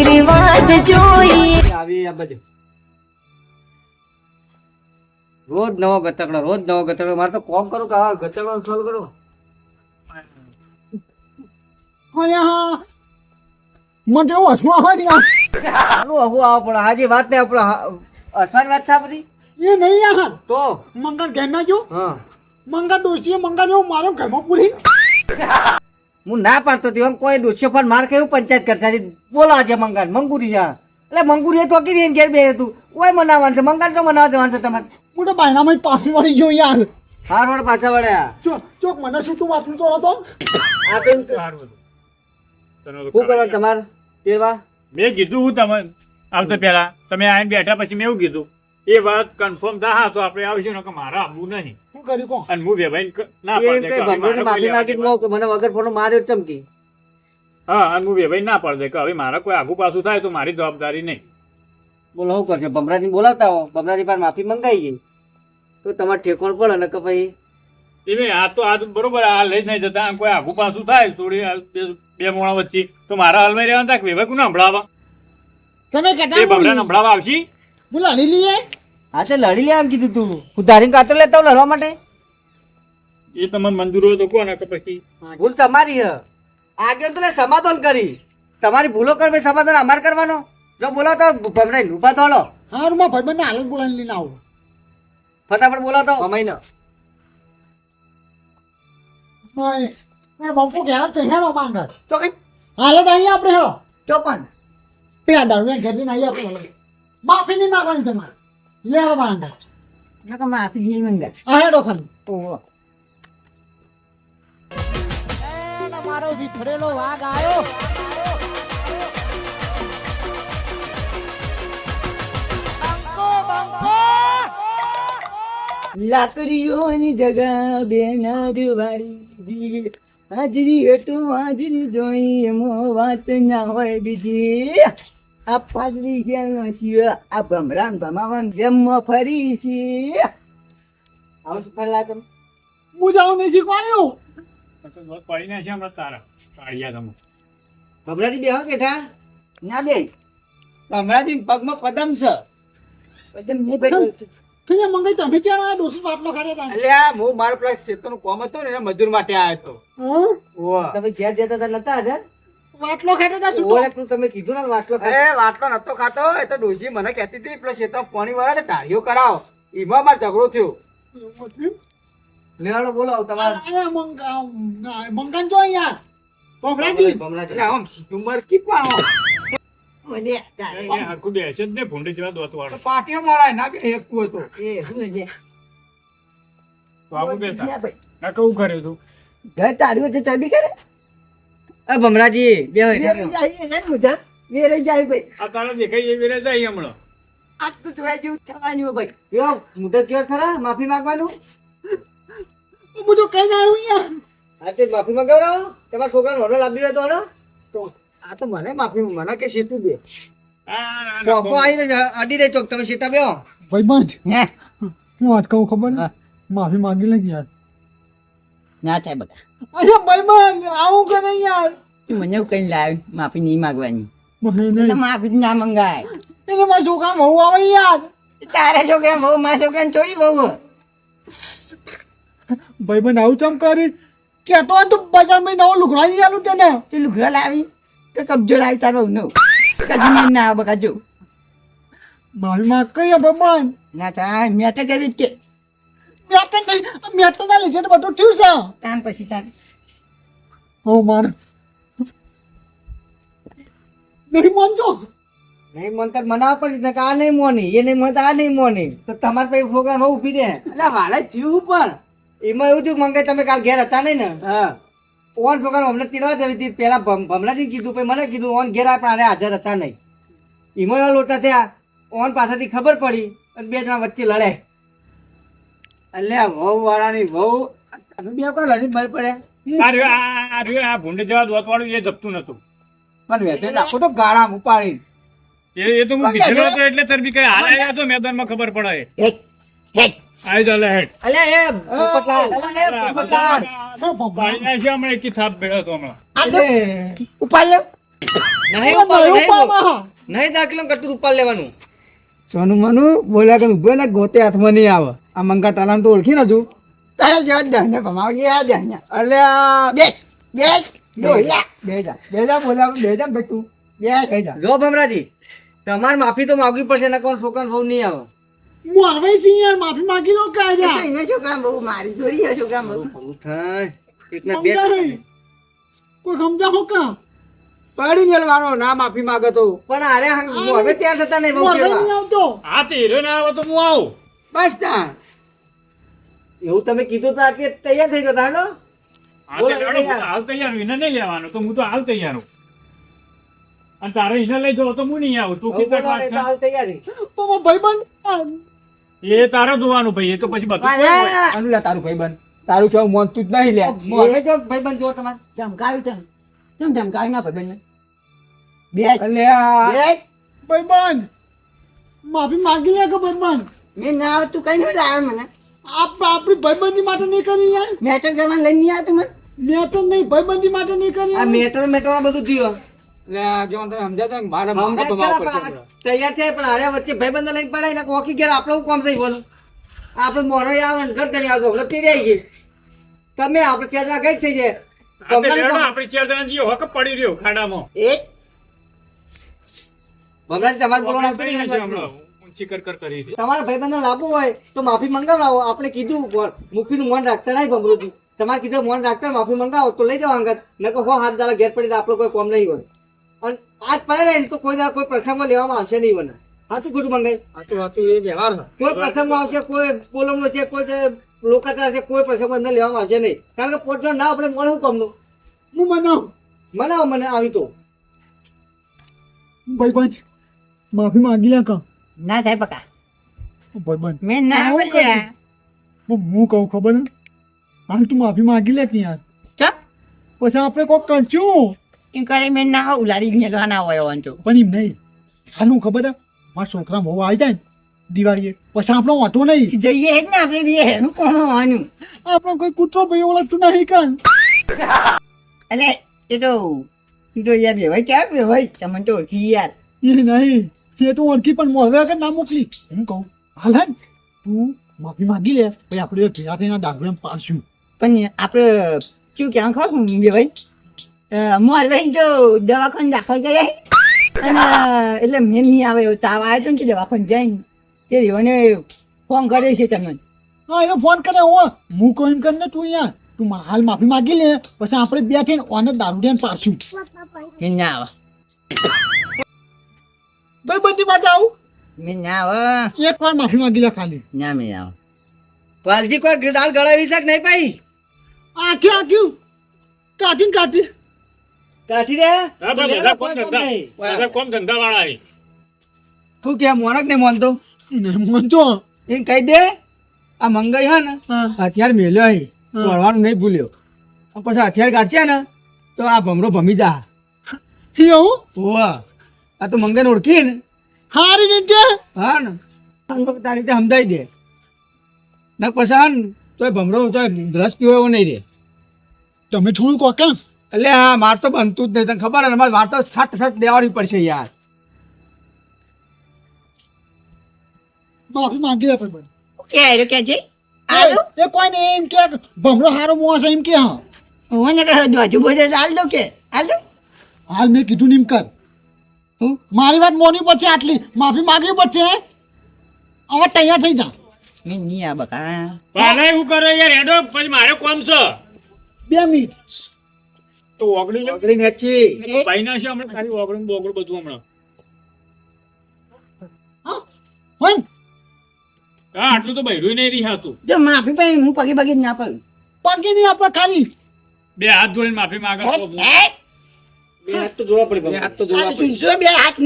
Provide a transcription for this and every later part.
આશીર્વાદ જોઈએ આવી આ બધે રોજ નવો ગતકડો રોજ નવો ગતકડો. મારે તો કોમ કરું કે આ ગતકડો સોલ્વ કરું. મને એવું હસવું યાર. આનું આવું આવો પણ હાજી વાત ને આપણે અસવાની વાત છે બધી? એ નહીં આ તો? મંગળ ઘેર ના જો હા. મંગળ દોશી મંગળ જેવું મારો ઘરમાં પૂરી. હું ના પાડતો હતી એમ કોઈ દોષીઓ પણ માર કેવું પંચાયત કરતા આજે બોલા છે મંગાન. મંગુરી જા એટલે મંગુરી તો કીધી એને ઘેર બે હતું. ઓય મનાવવાનું છે. મંગાન તો મનાવવા જવાનું છે તમારે. હું તો બાયનામાં પાછી વળી ગયો યાર. હાર વાળ પાછા વળ્યા. ચોક ચોક મને શું તું વાપરું તો હતો? આ હતું. તો શું કરવાનું તમારે? તેરવા મેં કીધું હું તમે આવતા પહેલા. તમે આવીને બેઠા પછી મેં એવું કીધું. એ વાત કન્ફર્મ થાય. હા તો આપણે આવીશું ને કે મારે આવવું નહીં. શું કર્યું કહો અને હું વેભાઈ ના પાડે કે કોઈ માફી માંગી મને વગર ફોનો માર્યો ચમકી. હા અને હું વેભાઈ ના પાડે કે હવે મારા કોઈ આગુ પાછું થાય તો મારી જવાબદારી નહીં. બોલો શું કરશે? ભમરાજી બોલાવતા હો. ભમરાજી પાસે માફી મંગાઈ ગઈ. તો તમારે ઠેકોણ પડે ને કે ભાઈ એટલે આ તો આ બરોબર આ લઈ નહીં જતા આમ કોઈ આગુ પાછું થાય છોડી બે- બે મોણા વચ્ચે. તો મારા હાલમાં રહેવાનું થાય કે વેભાઈ કોને સંભળાવા તમે એ કહેતા ભમરા સંભળાવા આવશી? બોલા લડી લઈએ? હા તે લડી લે એમ કીધું તું. ધારીને કાતર લેતા લડવા માટે? એ તમને મંજૂર હોય તો કોને ને પછી. ભૂલ તમારી હ. આગળ તો લે સમાધાન કરી. તમારી ભૂલો કર ભાઈ સમાધાન અમારે કરવાનો. જો બોલાવતો ભમરાઈ ઊભા તો હલો. હારું માં ભાઈબંધને હાલ જ બોલાવીને લઈને આવું. ફટાફટ બોલો ઓય, એ બંપુ ઘેર છે હેડો માંગર ચોકન હાલે તો અહીંયા આપણે હેડો ચોપન પેલા દારૂ ઘેર જઈને આપણે હાલે. માફી નહીં માંગવાની તમારે લે આવો માંગર નકર માફી નહીં મંગા આ હેડો ખાલી ઓહો મારો વિખરેલો વાઘ આવ્યો લાકડીઓની જગા બેના દિવાળી હાજરી હેઠું હાજરી જોઈ એમાં વાત ના હોય બીજી આ પાદરી છીએ આ ભમરાન ભમાવાન જેમમાં ફરી છે આવું શું પહેલા તમે? હું જાઉં નહીં શીખવાડ્યું. પડી ના છે હમણાં તારા. કાઢ્યા તમે. ભમરાથી બેહો કેઠા ના બે હમણાંથી પગમાં પદમ છે. પદમ નહીં ભાઈ ઠીક મંગાઈ તમે ચાલો આ ડોસી બાટલો કાઢે તા એટલે આ હું મારો પેલા ક્ષેત્રનું કોમ હતો ને એના મજૂર માટે આવ્યો હતો. તમે જ્યાં જતા હતા નતા હાજર? બાટલો ખાતો તા પેલું તમે કીધું ને વાસલો એ વાટલો નતો ખાતો એ તો ડોશી મને કહેતી હતી પેલા ક્ષેત્ર પાણી વાળા ને ટાળીઓ કરાવ. એમાં માર ઝઘડો થયો. લેવાડો બોલો તમારે. આ મંગા જો અહીંયા. ભમરાજી. ભમરાજી આમ સીધું કીપવાનો. આખું બેસે જ ને ભૂંડી જેવા દોત વાળો પાટીઓ મારા ના બે એકું હતો એ શું છે? ના કેવું કર્યું તું? ઘર તારું છે ચાબી કરે? અ ભમરાજી બે હોય વેરે જાય ભાઈ. આ તારા દેખાય એવી રહે જાય હમણાં. આ તો જોયા જેવું થવાનું હો ભાઈ. કયો હું તો કયો ખરા? માફી માંગવાનું? હું તો કઈ આવ્યું યાર હા તે માફી માંગવડાવો તમારા છોકરાને હોટલ આપી હોય તો હનો આ તો મને માફી મને કે સીધું દે આ ચોકો આવીને અડી રહી ચોક તમે સીટા બેહો. ભાઈબંધ હે? હું કહું ખબર ને? માફી માંગી લઈ યાર. ના થાય બકા. અચ્છા ભાઈબંધ આવું કે નહીં યાર? તું મને એવું કઈ લાવ માફી નહીં માગવાની. મને માફી ના મંગાય. એને મારા છોકરા બહુ આવે યાર. તારા છોકરા બહુ મારા છોકરાને છોડી બહુ ભાઈબંધ આવું ચમ કરી? કેતો તો બજારમાં નવો લુગડાઈ ચાલુ છે તને. તું લુગડા લાવી કે કબજો લાવી તારો નો કજું ના આવે બકા જો મારી માં કઈ ભાઈબંધ? ના થાય મેં તો કરી કે મેં તો નહીં મેં ના લીધે બધું થયું છે. તાન પછી તાન. હો માર નહીં માનતો. નહીં મનતા મનાવ પડી ને આ નહીં મોની એ નહીં મનતા આ નહીં મોની. તો તમારે પછી છોકરા બહુ ઊભી દે એટલે મારે થયું પણ. એમાં એવું થયું મંગાઈ તમે કાલ ઘેર હતા નહીં ને? હા. ઓન પ્રોગ્રામ અમને તીરવા જવી હતી. પેલા ભમલાજી કીધું પછી મને કીધું ઓન ઘેર આપણે આને હાજર હતા નહીં. એમાં એવા લોટા થયા. ઓન પાસેથી ખબર પડી અને બે જણા વચ્ચે લડે. આ વહુ વાળાની વહુ તમે બે કોઈ લડી મર પડે આ રહ્યો, આ- આ રહ્યો, આ ભૂંડી જેવા દોત વાળું એ જપતું નતું. પણ વેસે નાખો તો ગાળા ઉપાડી એ એ તો હું બીજેલો હતો એટલે તરબી કરે હાલ આયા તો મેદાનમાં ખબર પડે. Hat hat. આઈ ચાલે હેઠ અલે એ પોપટલાલ. અલે પોપટલાલ. પાણી ના છે હમણાં એકી થાપ ભેળો હતો હમણાં. આ તો ઉપાડ લો નહીં ઉપાડ. નહીં. દાખલો કરતું ઉપાડ લેવાનું. સોનું મનુ બોલ્યા કે ઊભો ને ગોતે હાથમાં નહીં આવે. આ મંગા ટાલાને તો ઓળખી ને તું તારે જો દહને ભમાવજે આ દહને અલે બેસ બેસ ડોહ્યા બે જા. બે જા. બોલ્યા બે તું. બેસ. બે જા. જો ભમરાજી તમારે માફી તો માગવી પડશે ને કોણ છોકરા બહુ નહીં આવે. મોરવાઈ છે યાર માફી માંગી લો કાયદા એને છોકરા બહુ મારી જોડી છે છોકરા બહુ. થાય. બે કોઈ સમજા હો કા? પડી મેલવાનો ના માફી માંગે તો. પણ અરે હવે ત્યાં થતા નહીં બહુ આવતો. આ તે હીરો ના આવે તો હું આવું. બસ તા એવું તમે કીધું તા કે તૈયાર થઈ ગયો હાલો આ બોલો, તે એટલે હેડો, હાલ તૈયાર એને નહીં લેવાનો તો હું તો હાલ તૈયાર હું અને તારે એને લઈ જવો તો હું નહીં આવું તું કીધું હાલ તૈયાર તો હાલ ભાઈબંધ એ તારે જોવાનું ભાઈ એ તો પછી બધું તારું ભાઈબંધ. તારું કેવું મન તું જ નહીં લે. મોઢે જો ભાઈબંધ જો તમારે. ધમકાવ્યું તને કેમ ધમકાવી ના ભાઈબંધ બે બેસ. ભાઈબંધ માફી માગી લે કે ભાઈબંધ. મેં ના આવે તું કઈ નહીં આવ્યો મને. આપ આપણી ભાઈબંધી માટે નહીં કરી યાર. મેટર કરવા લઈને નહીં આવ્યો મને. મેટર નહીં ભાઈબંધી માટે નહીં કરી આ મેટર મેટર બધું થયું તૈયાર થાય પણ હારે વચ્ચે ભાઈબંધ લઈને પડાય ને કોકી ઘેર આપણું શું કામ થઈ બોલું. આપણે મોનો આવે ને ઘર આવતો એટલે તેડી ગઈ. તમે આપણે ચાર કઈ થઈ જાય. આપણી હોક પડી રહ્યો ખાડામાં. તમારે બોલવાનું કર કર કરી હતી. તમારા ભાઈબંધને લાવવું હોય તો માફી મંગાવો આપણે કીધું મુખીનું મન રાખતા નહીં ભમરોજી તમારે કીધું મન રાખતા માફી મંગાવો તો લઈ જાઓ અંગત. ન હો હાથ દાડા ઘેર પડી આપણો કોઈ કોમ નહીં હોય. અને આજ પડે ને તો કોઈ કોઈ પ્રસંગમાં લેવામાં આવશે નહીં મને. હાથું ખોટું મંગાય? હાચું હાચું એ વ્યવહાર કોઈ પ્રસંગમાં આવશે કોઈ બોલમનો છે કોઈ લોકાચાર છે કોઈ પ્રસંગમાં એમને લેવામાં આવશે નહીં. કારણ કે પોત ના આપણે મળે હું કામનું? હું મનાવ. મનાવો મને આવી તો. ભાઈબંધ માફી માંગી લે કા? ના થાય પકા. ભાઈબંધ મેં ના બોલ્યા. હું હું કહું ખબર ને? હાલ તું માફી માંગી લે કે યાર. ચપ. પછી આપણે કોક કરશું. એમ કરે મેં ના ઉલાડી ના હોય વાંચો પણ એમ નહીં. હાલું ખબર હે મારા છોકરા બહુ આવી જાય ને દિવાળીએ. પછી આપણો વાંધો નહીં. જઈએ જ ને આપણે બે એનું કોણ હોવાનું? આપણો કોઈ કૂતરો ભાઈ ઓળખતું નહીં કાન એટલે એ તો એ તો યાર ભાઈ ક્યાં ભાઈ તમને તો ઓળખી યાર. એ નહીં. એ તું ઓળખી પણ મોરવે આગળ ના મોકલી. હું કહું હાલ હે તું માફી માંગી લે પછી આપણે ભેગા થઈને ડાંગરે પાડશું. પણ આપણે શું ક્યાં ખાવ બે ભાઈ? મારે ભાઈ તો દવાખાને દાખલ કર્યા અને એટલે મેં નહીં આવે એવો તાવ આવ્યો તો ને કે દવાખાને જાય ને તે રેવાને ફોન કર્યો છે તમને. હા એનો ફોન કરે હો. હું કહું એમ કર ને તું યાર તું હાલ માફી માંગી લે પછી આપણે બેઠીને ઓને દારૂ પાડશું. ના આવે. ભાઈ બધી આવું. મેં ના આવે. એક વાર માફી માંગી લે ખાલી. ના મેં આવે. કોઈ દાલ ગળાવી શક નહીં ભાઈ? આખી આખ્યું. કાઢી. રે કોમ ધંધા. ધંધા વાળા તું કે મોનક ને મોનતો? મોનતો. એ કહી દે. આ મંગાઈ હા ને હથિયાર મેલ્યો હે. હા. તોડવાનું નહીં ભૂલ્યો. પછી હથિયાર કાઢશે ને તો આ ભમરો ભમી જા. એવું? ઓવા આ તો મંગન ઓળખી ને. હારી રીતે હા ને. તારી રીતે સમજાઈ દે. ને પછી હા ને તોય ભમરો તોય રસ પીવો એવો નહીં રે તમે થોડું કહો કેમ? એટલે હા માર તો બનતું જ નહીં. તને ખબર ને મારે વાત તો છટ છટ દેવાની પડશે યાર. માફી માંગી આપે ભાઈ કે આયો કે છે આયો એ કોઈ ને એમ કે ભમરો હારો મોસ એમ કે હા. હું ને કહે દોજુ બોજે ચાલ દો કે હાલો હાલ મેં કીધું નીમ કર. હું મારી વાત મોની પડશે આટલી. માફી માંગવી પડશે હવે તૈયાર થઈ જા નહીં આ બકા. પાલે હું કરે યાર એડો પછી મારે કોમ છે. બે મિનિટ. તો ઓગળી લો. ઓગળી નેચી. ભાઈ ના છે હમણાં ખાલી ઓગળું બોગળું બધું હમણાં. હોય. હા આટલું તો બૈરું નહીં રિહાતું જો માફી ભાઈ હું પગે પગે જ ના પડું પગે નહીં આપણે ખાલી. બે હાથ ધોઈને માફી માંગે તો હું- હે? બે હાથ તો જોવા પડે બે હાથ તો જોવા પડે. સુનશો બે હાથ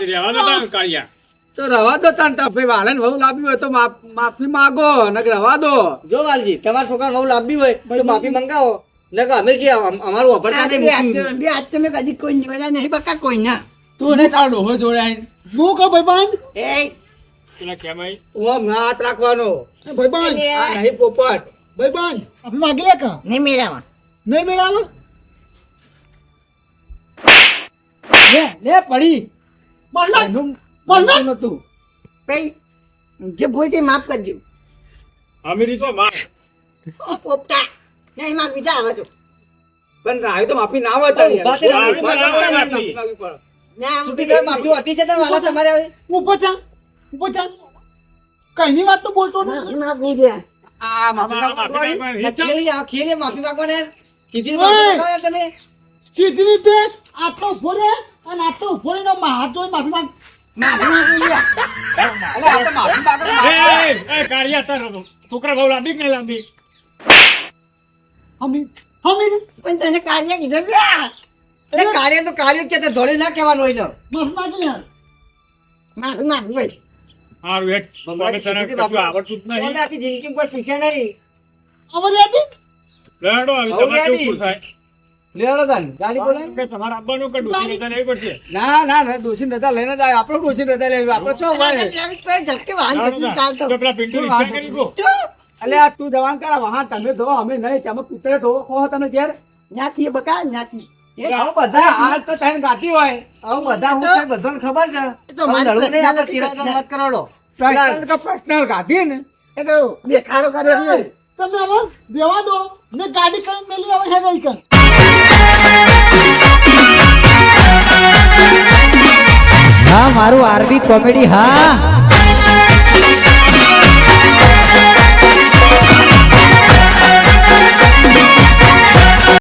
રહેવા દો કાળિયા. તો રવા દો તાન તા ભાઈ વહુ લાવી હોય તો માફી માંગો ને રવા દો. જો વાલજી તમારા છોકરા વહુ લાંબી હોય તો માફી મંગાવો. ને કે અમે કે અમારું વાપરતા નહીં બે હાથ મૂક્યું. તો- બે હાથ તો મેં કદી કોઈ જોયા નહીં બકા કોઈ ના તું ને તારો ડોહો જોડાય. શું કહો ભાઈબંધ? એ પેલા કેમ હાથ રાખવાનો. એ ભાઈબંધ. આ નહીં પોપટ. ભાઈબંધ. આપણે માગી લે કા નહીં મેળાવા નહીં મેળાવે લે લે પડી. એનું નતું ભાઈ જે ભૂલ છે માફ કરજો. અમીરી તો માફ પોપટા નહીં માફ બીજા આવે તો. પણ રાહે તો માફી ના હોય તારી માફી હોતી છે તો વાલા તમારે હવે ઊભો ચા ઊભો ચા કઈની વાત તો બોલતો નથી માફી માંગવી ગયા આ માફી માફી માગવા માંગવાની. સીધી ઓય! માફી માંગો તમે? સીધી રીતે આખો ઊભો અને આટલો ઊભો રહીને મારા જોઈ માફી માંગ માફી માંગવી યાર. અલે આ તો માફી માગવા એ, એ, એ, કાળિયા તાર છોકરા બહુ લાંબી કે નહીં લાંબી? હમી હમી પણ તને કાર્ય કીધું લે અરે કાર્ય તો કાર્ય કે તે ધોળે ના કહેવાનું હોય ને. માફી માંગી યાર. માફી માંગવી ભાઈ હારું હેઠ. ભગવાનની તને કશું આવડતું જ નહીં. નહીં આખી જિંદગી કોઈ શીખ્યા નહીં. અમર યાદી લેડો, આવી હવે તમારે કેવું થાય? ગાડી બોલાય. તમારે આપવાનું કે ડોશીને તને એ પડશે? ના ના ના દોષી રજા લઈને જ આવે આપણો દોષી રજા લેવી. આપણે ચો ભાઈ ટ્રાફિક પર ઝટકે વાહન લાડો જતું ના. ચાલતો તો. પેલા પિન્ટુ રિક્ષા કરી ગયો. અલે આ તું જવાન કરા. વાહન તમે ધો અમે નહીં. તમે કૂતરે ધો. કહો તમે ઘેર. જ્ઞાતિ બકા જ્ઞાતિ આવું બધા હાલ તો તને ગાતી હોય. આવું બધા હું બધાને ખબર છે. તો મારી આપણે ચિરાગ મત કરોડો પર્સનલ ગાધી ને? એ તો દેખાડો કર્યો તમે હવે દેવા દો. ને ગાડી કરીને મેલી આવે હેડ વહી કર. હા મારું આરબી કોમેડી હા.